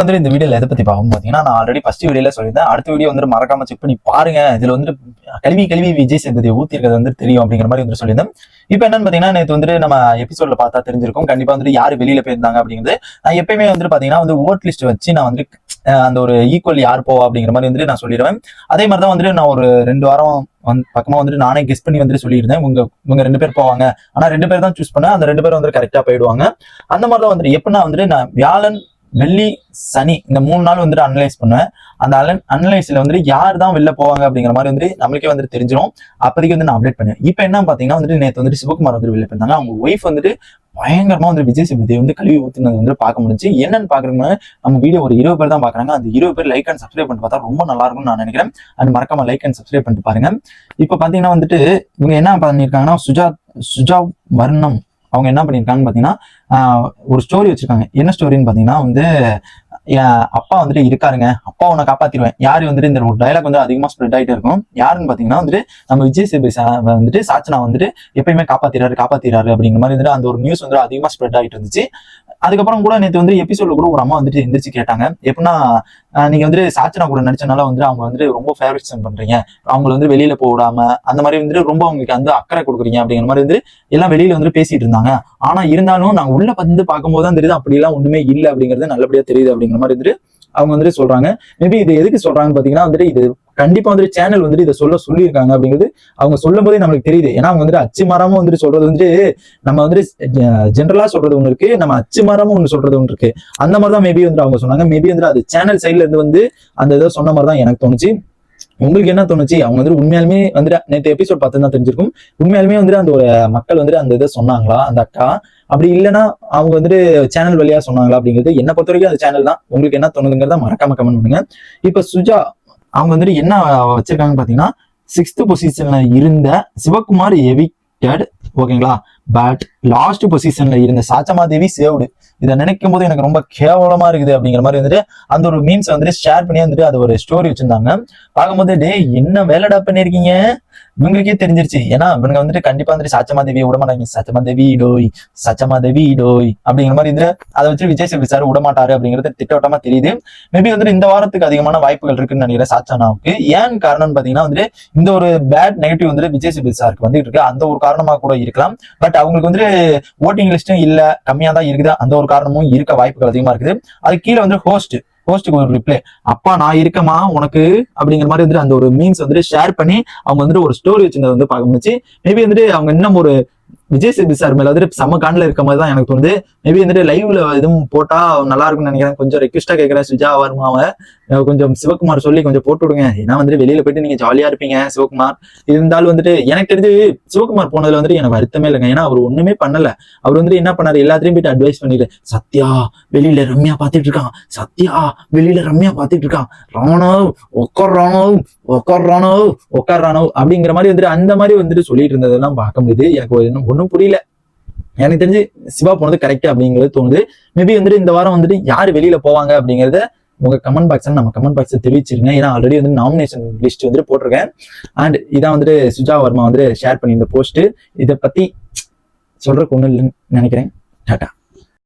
வந்து இந்த வீடியோல எதை பத்தி பார்க்கும் பாத்தீங்கன்னா நான் ஆல்ரெடி ஃபர்ஸ்ட் வீடியோல சொல்லியிருந்தேன். அடுத்த வீடியோ வந்து மறக்காம செக் பண்ணி பாருங்க. இதுல வந்து கல்வி கல்வி விஜய் சேதுபதி ஊத்திருக்கிறது வந்து தெரியும் அப்படிங்கிற மாதிரி வந்து சொல்லியிருந்தேன். இப்போ என்னன்னு பாத்தீங்கன்னா நேற்று வந்து நம்ம எபிசோட்ல பார்த்தா தெரிஞ்சிருக்கும். கண்டிப்பா வந்துட்டு யாரு வெளியில போயிருந்தாங்க அப்படிங்கிறது. நான் எப்பயுமே வந்து பாத்தீங்கன்னா வந்து ஓட் லிஸ்ட் வச்சு நான் வந்து அந்த ஒரு ஈக்குவல் யார் போவா அப்படிங்கிற மாதிரி வந்துட்டு நான் சொல்லிடுவேன். அதே மாதிரி தான் வந்துட்டு நான் ஒரு ரெண்டு வாரம் வந்து பக்கமா வந்துட்டு நானே கெஸ்ட் பண்ணி வந்துட்டு சொல்லியிருந்தேன். உங்க உங்க ரெண்டு பேர் போவாங்க. ஆனா ரெண்டு பேர் தான் சூஸ் பண்ணேன். அந்த ரெண்டு பேரும் வந்து கரெக்டா போயிடுவாங்க. அந்த மாதிரி தான் வந்துட்டு எப்படின்னா வந்துட்டு நான் வியாழன் வெள்ளி சனி இந்த மூணு நாள் வந்துட்டு அனலைஸ் பண்ணுவேன். அந்த அலன் அனலைஸ்ல வந்துட்டு யார் தான் வெளில போவாங்க அப்படிங்கிற மாதிரி வந்துட்டு நம்மளுக்கே வந்துட்டு தெரிஞ்சிடும் அப்போதைக்கு வந்து நான் அப்டேட் பண்ணுவேன். இப்போ என்ன பாத்தீங்கன்னா வந்துட்டு நேற்று வந்துட்டு சிவகுமார் வந்துட்டு வெளில போயிருந்தாங்க. அவங்க ஒய்ஃப் வந்துட்டு பயங்கரமா வந்து விஜய் சேதுபதி வந்து கழுவி ஊத்துனது வந்து பார்க்க முடிஞ்சு. என்னன்னு பாக்குறதுக்கு நம்ம வீடியோ ஒரு இருபது பேர் தான் பாக்குறாங்க அந்த இருபது பேர் லைக் அண்ட் சப்ஸ்கிரைப் பண்ணிட்டு பார்த்தா ரொம்ப நல்லா இருக்கும்னு நான் நினைக்கிறேன். அது மறக்காம லைக் அண்ட் சப்ஸ்கிரைப் பண்ணிட்டு பாருங்க. இப்போ பாத்தீங்கன்னா வந்துட்டு இவங்க என்ன பண்ணிருக்காங்கன்னா சுஜா சுஜா வர்ணம் அவங்க என்ன பண்ணியிருக்காங்கன்னு பார்த்தீங்கன்னா ஒரு ஸ்டோரி வச்சிருக்காங்க. என்ன ஸ்டோரின்னு பார்த்தீங்கன்னா வந்து என் அப்பா வந்துட்டு இருக்காருங்க. அப்பா உன்னை காப்பாத்திடுவேன் யாரு வந்துட்டு இந்த ஒரு டைலாக் வந்து அதிகமாக ஸ்ப்ரெட் ஆகிட்டே இருக்கும். யாருன்னு பார்த்தீங்கன்னா வந்துட்டு நம்ம விஜய் சேதுபதி சா- வந்துட்டு சாச்சனா வந்துட்டு எப்பயுமே காப்பாத்திறாரு காப்பாத்திறாரு அப்படிங்கிற மாதிரி வந்துட்டு அந்த ஒரு நியூஸ் வந்து அதிகமாக ஸ்ப்ரெட் ஆகிட்டு இருந்துச்சு. அதுக்கப்புறம் கூட நேற்று வந்து எபிசோட்ல கூட ஒரு அம்மா வந்துட்டு எந்திரிச்சு கேட்டாங்க. எப்படின்னா நீங்க வந்து சாச்சனா கூட நடிச்சனால வந்து அவங்க வந்து ரொம்ப ஃபேவரட்ஸ் பண்றீங்க. அவங்கள வந்து வெளியில போடாம விடாம அந்த மாதிரி வந்து ரொம்ப அவங்களுக்கு வந்து அக்கறை கொடுக்குறீங்க அப்படிங்கிற மாதிரி வந்து எல்லாம் வெளியில வந்து பேசிட்டு இருந்தாங்க. ஆனா இருந்தாலும் நாங்க உள்ள வந்து பார்க்கும்போது தான் தெரியுது அப்படி எல்லாம் ஒண்ணுமே இல்லை அப்படிங்கிறது நல்லபடியா தெரியுது அப்படிங்கிற மாதிரி வந்துட்டு அவங்க வந்துட்டு சொல்றாங்க. மேபி இது எதுக்கு சொல்றாங்கன்னு பாத்தீங்கன்னா வந்துட்டு இது கண்டிப்பா வந்துட்டு சேனல் வந்துட்டு இதை சொல்ல சொல்லியிருக்காங்க அப்படிங்கிறது அவங்க சொல்லும் போதே நம்மளுக்கு தெரியுது. ஏன்னா அவங்க வந்துட்டு அச்சு மரமும் வந்துட்டு சொல்றது வந்துட்டு நம்ம வந்துட்டு ஜென்ரலா சொல்றது ஒண்ணு இருக்கு நம்ம அச்சு மரமும் ஒண்ணு சொல்றது ஒண்ணு இருக்கு. அந்த மாதிரி தான் மேபி வந்துட்டு அவங்க சொன்னாங்க. மேபி வந்து அது சேனல் சைட்ல இருந்து வந்து அந்த இதை சொன்ன மாதிரி தான் எனக்கு தோணுச்சு. உங்களுக்கு என்ன தோணுச்சு? அவங்க வந்துட்டு உண்மையாலுமே வந்துட்டு நேற்று எபிசோட் பார்த்து தான் தெரிஞ்சிருக்கும். உண்மையாலுமே வந்துட்டு அந்த ஒரு மக்கள் வந்துட்டு அந்த இதை சொன்னாங்களா? அந்த அக்கா? அப்படி இல்லைன்னா அவங்க வந்துட்டு சேனல் வழியா சொன்னாங்களா அப்படிங்கிறது என்ன பொறுத்த வரைக்கும் அந்த சேனல் தான். உங்களுக்கு என்ன தோணுதுங்கிறத மறக்காம கமெண்ட் பண்ணுங்க. இப்ப சுஜா அவங்க வந்துட்டு என்ன வச்சிருக்காங்கன்னு பாத்தீங்கன்னா சிக்ஸ்த் பொசிஷன்ல இருந்த சிவகுமார் எவிக்டட் ஓகேங்களா பட் லாஸ்ட் பொசிஷன்ல இருந்த சாச்சமா தேவி சேவ்டு இதை நினைக்கும் போது எனக்கு ரொம்ப கேவலமா இருக்குது அப்படிங்கிற மாதிரி வந்துட்டு அந்த ஒரு மீன்ஸ் வந்துட்டு ஷேர் பண்ணி வந்துட்டு அது ஒரு ஸ்டோரி வச்சிருந்தாங்க. பார்க்கும்போது டே என்ன வேலைடா பண்ணிருக்கீங்க? இவங்களுக்கே தெரிஞ்சிருச்சு. ஏன்னா இவங்க வந்துட்டு கண்டிப்பா வந்துட்டு சாச்சமா தேவியை விட மாட்டாங்க. சச்சமா தேவி டோய் சச்சமா தேவி டோய் அப்படிங்கிற மாதிரி இதுல அதை வச்சு விஜய் சேவி சார் விட மாட்டாரு அப்படிங்கிறது திட்டவட்டமா தெரியுது. மேபி வந்துட்டு இந்த வாரத்துக்கு அதிகமான வாய்ப்புகள் இருக்குன்னு நினைக்கிறேன் சாச்சனாவுக்கு. ஏன் காரணம்னு பாத்தீங்கன்னா வந்துட்டு இந்த ஒரு பேட் நெகட்டிவ் வந்துட்டு விஜய் சேவி சாருக்கு வந்துட்டு இருக்கு. அந்த ஒரு காரணமா கூட இருக்கலாம். பட் அவங்களுக்கு வந்துட்டு ஓட்டிங் லிஸ்ட்டும் இல்ல கம்மியா தான் இருக்குது? அந்த ஒரு காரணமும் இருக்க வாய்ப்புகள் அதிகமா இருக்குது. அது கீழே வந்து ஹோஸ்ட் ஹோஸ்ட்டுக்கு ஒரு ரிப்ளை அப்பா நான் இருக்கமா உனக்கு அப்படிங்கிற மாதிரி வந்துட்டு அந்த ஒரு மீன்ஸ் வந்துட்டு ஷேர் பண்ணி அவங்க வந்துட்டு ஒரு ஸ்டோரி வச்சிருந்தது வந்து பார்க்க முடிச்சு மேபி வந்துட்டு அவங்க இன்னும் ஒரு விஜய் சேதுபதி சார் மேல வந்துட்டு செம்ம காண்டில் இருக்க மாதிரி தான் எனக்கு தோணுது. மேபி வந்துட்டு லைவ்ல எதுவும் போட்டா நல்லா இருக்கும்னு நினைக்கிறேன். கொஞ்சம் ரெக்வஸ்டா கேட்கிறேன் சுஜா வர்மாவை கொஞ்சம் சிவகுமார் சொல்லி கொஞ்சம் போட்டு விடுங்க. ஏன்னா வந்துட்டு வெளியில போயிட்டு நீங்க ஜாலியா இருப்பீங்க சிவகுமார். இருந்தாலும் வந்துட்டு எனக்கு தெரிஞ்சு சிவகுமார் போனதுல வந்துட்டு எனக்கு வருத்தமே இல்லைங்க. ஏன்னா அவர் ஒண்ணுமே பண்ணல. அவர் வந்துட்டு என்ன பண்ணாரு? எல்லாத்தையும் போயிட்டு அட்வைஸ் பண்ணிட்டு சத்யா வெளியில ரம்யா பாத்துட்டு இருக்கான். சத்யா வெளியில ரம்யா பாத்துட்டு இருக்கான். ராணவ் உக்கார் ராணவ் உக்கார் ராணவ் உக்கார் ராணவ் அப்படிங்கிற மாதிரி வந்துட்டு அந்த மாதிரி வந்துட்டு சொல்லிட்டு இருந்ததெல்லாம் பார்க்க முடியுது. எனக்கு ஒரு இன்னும் ஒன்றும் புரியல. எனக்கு தெரிஞ்சு சிவா போனது கரெக்ட் அப்படிங்கிறது தோணுது. மேபி வந்துட்டு இந்த வாரம் வந்துட்டு யார் வெளியில போவாங்க அப்படிங்கறத உங்க கமெண்ட் பாக்ஸ்ல நம்ம கமெண்ட் பாக்ஸ் தெரிவிச்சிருங்க. ஏன்னா ஆல்ரெடி வந்து நாமினேஷன் லிஸ்ட் வந்துட்டு போட்டிருக்கேன். அண்ட் இதான் வந்துட்டு சுஜா வர்மா வந்து ஷேர் பண்ணி இந்த போஸ்ட் இதை பத்தி சொல்றதுக்கு ஒன்றும் இல்லைன்னு நினைக்கிறேன். டாட்டா.